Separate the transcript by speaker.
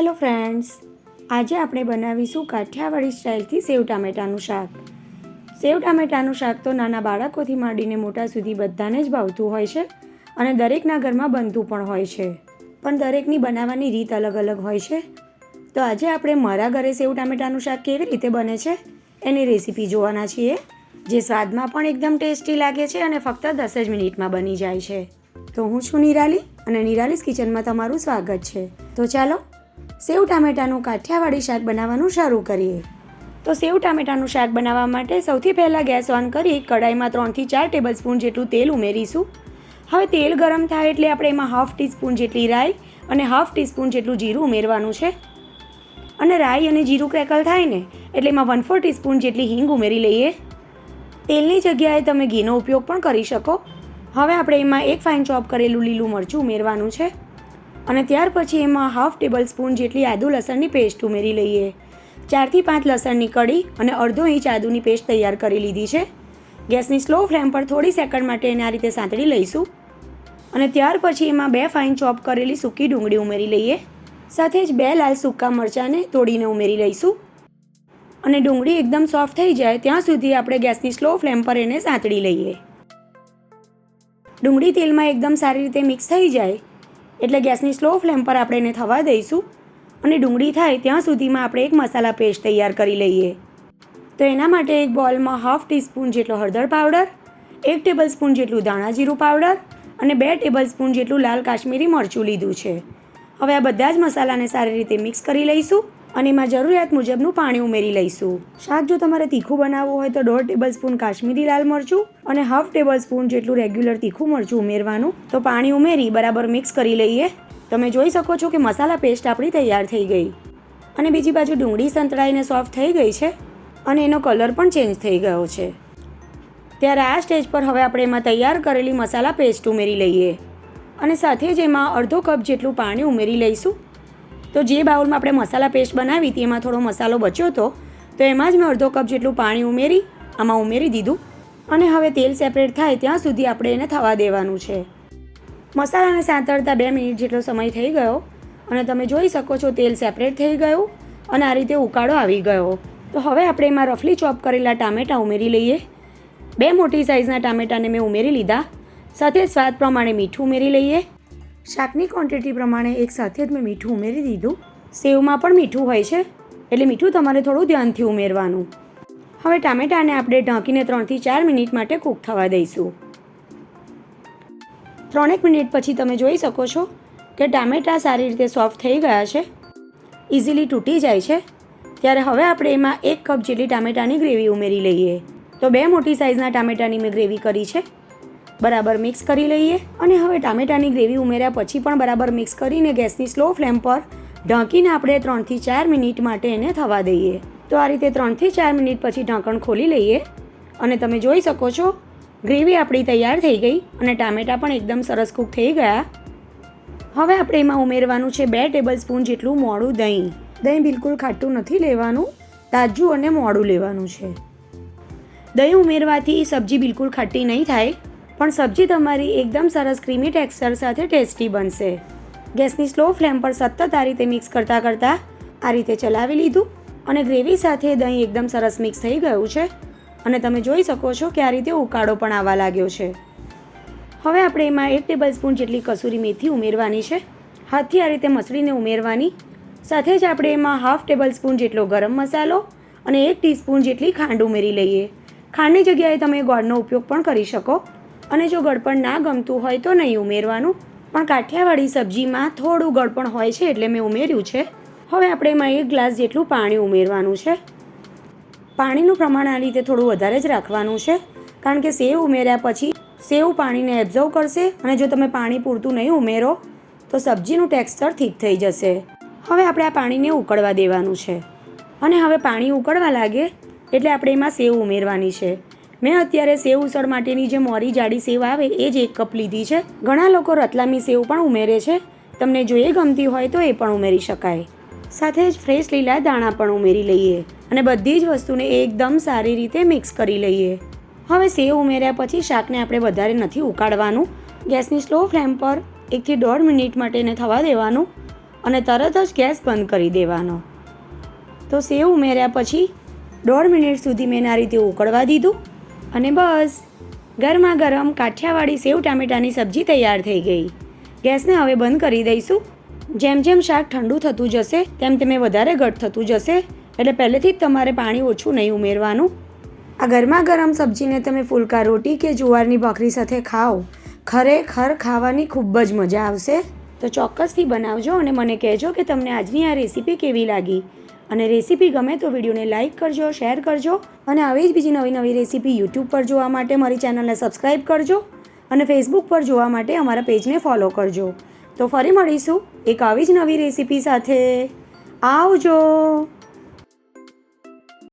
Speaker 1: Hello friends આજે આપણે બનાવીશું કાઠિયાવાડી સ્ટાઇલથી સેવ ટામેટાનું શાક. સેવ ટામેટાનું શાક તો નાના બાળકોથી માંડીને મોટા સુધી બધાને જ ભાવતું હોય છે અને દરેકના ઘરમાં બનતું પણ હોય છે. પણ દરેકની બનાવવાની રીત અલગ અલગ હોય છે. તો આજે આપણે મારા ઘરે સેવ ટામેટાનું શાક કેવી રીતે બને છે એની રેસીપી જોવાના છીએ, જે સ્વાદમાં પણ એકદમ ટેસ્ટી લાગે છે અને ફક્ત દસ જ મિનિટમાં બની જાય છે. તો હું છું નિરાલી અને નિરાલીસ કિચનમાં તમારું સ્વાગત છે. તો ચાલો સેવ ટામેટાનું કાઠિયાવાડી શાક બનાવવાનું શરૂ કરીએ. તો સેવ ટામેટાનું શાક બનાવવા માટે સૌથી પહેલાં ગેસ ઓન કરી કડાઈમાં ત્રણથી ચાર ટેબલ સ્પૂન જેટલું તેલ ઉમેરીશું. હવે તેલ ગરમ થાય એટલે આપણે એમાં હાફ ટીસ્પૂન જેટલી રાઈ અને હાફ ટીસ્પૂન જેટલું જીરું ઉમેરવાનું છે. અને રાઈ અને જીરું ક્રેકલ થાય ને, એટલે એમાં વન ફોર ટીસ્પૂન જેટલી હિંગ ઉમેરી લઈએ. તેલની જગ્યાએ તમે ઘીનો ઉપયોગ પણ કરી શકો. હવે આપણે એમાં એક ફાઇન ચોપ કરેલું લીલું મરચું ઉમેરવાનું છે. અને ત્યાર પછી એમાં હાફ ટેબલ સ્પૂન જેટલી આદુ લસણની પેસ્ટ ઉમેરી લઈએ. ચારથી પાંચ લસણની કડી અને અડધો ઇંચ આદુની પેસ્ટ તૈયાર કરી લીધી છે. ગેસની સ્લો ફ્લેમ પર થોડી સેકન્ડ માટે એને આ રીતે સાંતળી લઈશું. અને ત્યાર પછી એમાં બે ફાઇન ચોપ કરેલી સૂકી ડુંગળી ઉમેરી લઈએ. સાથે જ બે લાલ સૂકા મરચાંને તોડીને ઉમેરી લઈશું. અને ડુંગળી એકદમ સોફ્ટ થઈ જાય ત્યાં સુધી આપણે ગેસની સ્લો ફ્લેમ પર એને સાંતળી લઈએ. ડુંગળી તેલમાં એકદમ સારી રીતે મિક્સ થઈ જાય એટલે ગેસની સ્લો ફ્લેમ પર આપણે એને થવા દઈશું અને ડુંગળી થાય ત્યાં સુધીમાં આપણે એક મસાલા પેસ્ટ તૈયાર કરી લઈએ. તો એના માટે એક બોલમાં હાફ ટીસ્પૂન જેટલો હળદર પાવડર, એક ટેબલ સ્પૂન જેટલું ધાણા જીરું પાવડર અને બે ટેબલ સ્પૂન જેટલું લાલ કાશ્મીરી મરચું લીધું છે. હવે આ બધા જ મસાલાને સારી રીતે મિક્સ કરી લઈશું. અને એમાં જરૂરિયાત મુજબનું પાણી ઉમેરી લઈશું. શાક જો તમારે તીખું બનાવવું હોય તો દોઢ ટેબલ સ્પૂન કાશ્મીરી લાલ મરચું અને હાફ ટેબલ સ્પૂન જેટલું રેગ્યુલર તીખું મરચું ઉમેરવાનું. તો પાણી ઉમેરી બરાબર મિક્સ કરી લઈએ. તમે જોઈ શકો છો કે મસાલા પેસ્ટ આપણી તૈયાર થઈ ગઈ. અને બીજી બાજુ ડુંગળી સંતળાઈને સોફ્ટ થઈ ગઈ છે અને એનો કલર પણ ચેન્જ થઈ ગયો છે. ત્યારે આ સ્ટેજ પર હવે આપણે એમાં તૈયાર કરેલી મસાલા પેસ્ટ ઉમેરી લઈએ. અને સાથે જ એમાં અડધો કપ જેટલું પાણી ઉમેરી લઈશું. તો જે બાઉલમાં આપણે મસાલા પેસ્ટ બનાવી હતી, એમાં થોડો મસાલો બચ્યો હતો, તો એમાં જ મેં અડધો કપ જેટલું પાણી ઉમેરી, આમાં ઉમેરી દીધું. અને હવે તેલ સેપરેટ થાય ત્યાં સુધી આપણે એને થવા દેવાનું છે. મસાલાને સાંતળતા બે મિનિટ જેટલો સમય થઈ ગયો અને તમે જોઈ શકો છો તેલ સેપરેટ થઈ ગયું અને આ રીતે ઉકાળો આવી ગયો. તો હવે આપણે એમાં રફલી ચોપ કરેલા ટામેટાં ઉમેરી લઈએ. બે મોટી સાઇઝના ટામેટાને મેં ઉમેરી લીધા. સાથે સ્વાદ પ્રમાણે મીઠું ઉમેરી લઈએ. શાકની ક્વોન્ટિટી પ્રમાણે એક સાથે જ મેં મીઠું ઉમેરી દીધું. સેવમાં પણ મીઠું હોય છે, એટલે મીઠું તમારે થોડું ધ્યાનથી ઉમેરવાનું. હવે ટામેટાને આપણે ઢાંકીને ત્રણથી ચાર મિનિટ માટે કૂક થવા દઈશું. ત્રણેક મિનિટ પછી તમે જોઈ શકો છો કે ટામેટાં સારી રીતે સોફ્ટ થઈ ગયા છે ઇઝીલી તૂટી જાય છે. ત્યારે હવે આપણે એમાં એક કપ જેટલી ટામેટાની ગ્રેવી ઉમેરી લઈએ. તો બે મોટી સાઇઝના ટામેટાની મેં ગ્રેવી કરી છે. બરાબર મિક્સ કરી લઈએ અને હવે ટામેટાની ગ્રેવી ઉમેર્યા પછી પણ બરાબર મિક્સ કરીને ગેસની સ્લો ફ્લેમ પર ઢાંકીને આપણે ત્રણથી ચાર મિનિટ માટે એને થવા દઈએ. તો આ રીતે ત્રણથી ચાર મિનિટ પછી ઢાંકણ ખોલી લઈએ અને તમે જોઈ શકો છો, ગ્રેવી આપણી તૈયાર થઈ ગઈ અને ટામેટાં પણ એકદમ સરસ કૂક થઈ ગયા. હવે આપણે એમાં ઉમેરવાનું છે બે ટેબલ સ્પૂન જેટલું મોડું દહીં. દહીં બિલકુલ ખાટું નથી લેવાનું, તાજું અને મોડું લેવાનું છે. દહીં ઉમેરવાથી સબ્જી બિલકુલ ખાટી નહીં થાય. પણ સબ્જી તમારી એકદમ સરસ ક્રીમી ટેક્સચર સાથે ટેસ્ટી બનશે. ગેસની સ્લો ફ્લેમ પર સતત આ રીતે મિક્સ કરતાં કરતાં આ રીતે ચલાવી લીધું અને ગ્રેવી સાથે દહીં એકદમ સરસ મિક્સ થઈ ગયું છે. અને તમે જોઈ શકો છો કે આ રીતે ઉકાળો પણ આવવા લાગ્યો છે. હવે આપણે એમાં એક ટેબલ સ્પૂન જેટલી કસૂરી મેથી ઉમેરવાની છે. હાથથી આ રીતે મસળીને ઉમેરવાની. સાથે જ આપણે એમાં હાફ ટેબલ સ્પૂન જેટલો ગરમ મસાલો અને એક ટીસ્પૂન જેટલી ખાંડ ઉમેરી લઈએ. ખાંડની જગ્યાએ તમે ગોળનો ઉપયોગ પણ કરી શકો. અને જો ગળપણ ના ગમતું હોય તો નહીં ઉમેરવાનું. પણ કાઠિયાવાડી સબ્જીમાં થોડું ગળપણ હોય છે એટલે મેં ઉમેર્યું છે. હવે આપણે એમાં એક ગ્લાસ જેટલું પાણી ઉમેરવાનું છે. પાણીનું પ્રમાણ આ રીતે થોડું વધારે જ રાખવાનું છે. કારણ કે સેવ ઉમેર્યા પછી સેવ પાણીને એબ્ઝર્વ કરશે અને જો તમે પાણી પૂરતું નહીં ઉમેરો, તો સબ્જીનું ટેક્સચર ઠીક થઈ જશે. હવે આપણે આ પાણીને ઉકળવા દેવાનું છે. અને હવે પાણી ઉકળવા લાગે એટલે આપણે એમાં સેવ ઉમેરવાની છે. મેં અત્યારે સેવ ઉસળ માટેની જે મોરી જાડી સેવ આવે એ જ એક કપ લીધી છે. ઘણા લોકો રતલામી સેવ પણ ઉમેરે છે. તમને જો એ ગમતી હોય તો એ પણ ઉમેરી શકાય. સાથે જ ફ્રેશ લીલા દાણા પણ ઉમેરી લઈએ અને બધી જ વસ્તુને એકદમ સારી રીતે મિક્સ કરી લઈએ. હવે સેવ ઉમેર્યા પછી શાકને આપણે વધારે નથી ઉકાળવાનું. ગેસની સ્લો ફ્લેમ પર એકથી દોઢ મિનિટ માટે એને થવા દેવાનું અને તરત જ ગેસ બંધ કરી દેવાનો. તો સેવ ઉમેર્યા પછી દોઢ મિનિટ સુધી મેં આ રીતે ઉકળવા દીધું. અને બસ. ગરમા ગરમ કાઠિયાવાડી સેવ ટામેટાની સબ્જી તૈયાર થઈ ગઈ. ગેસને હવે બંધ કરી દઈશું. જેમ જેમ શાક ઠંડુ થતું જશે, તેમ તેમ વધારે ઘટ થતું જશે. એટલે પહેલેથી જ તમારે પાણી ઓછું નહીં ઉમેરવાનું. આ ગરમા ગરમ સબ્જીને તમે ફુલકા રોટી કે જુવારની ભાખરી સાથે ખાઓ. ખરેખર ખાવાની ખૂબ જ મજા આવશે. તો ચોક્કસથી બનાવજો અને મને કહેજો કે તમને આજની આ રેસીપી કેવી લાગી. અને રેસીપી ગમે તો વિડીયોને લાઇક કરજો, શેર કરજો અને આવી જ બીજી નવી નવી રેસીપી યુટ્યુબ પર જોવા માટે મારી ચેનલને સબસ્ક્રાઈબ કરજો અને ફેસબુક પર જોવા માટે અમારા પેજને ફોલો કરજો. તો ફરી મળીશું એક આવી જ નવી રેસીપી સાથે. આવજો!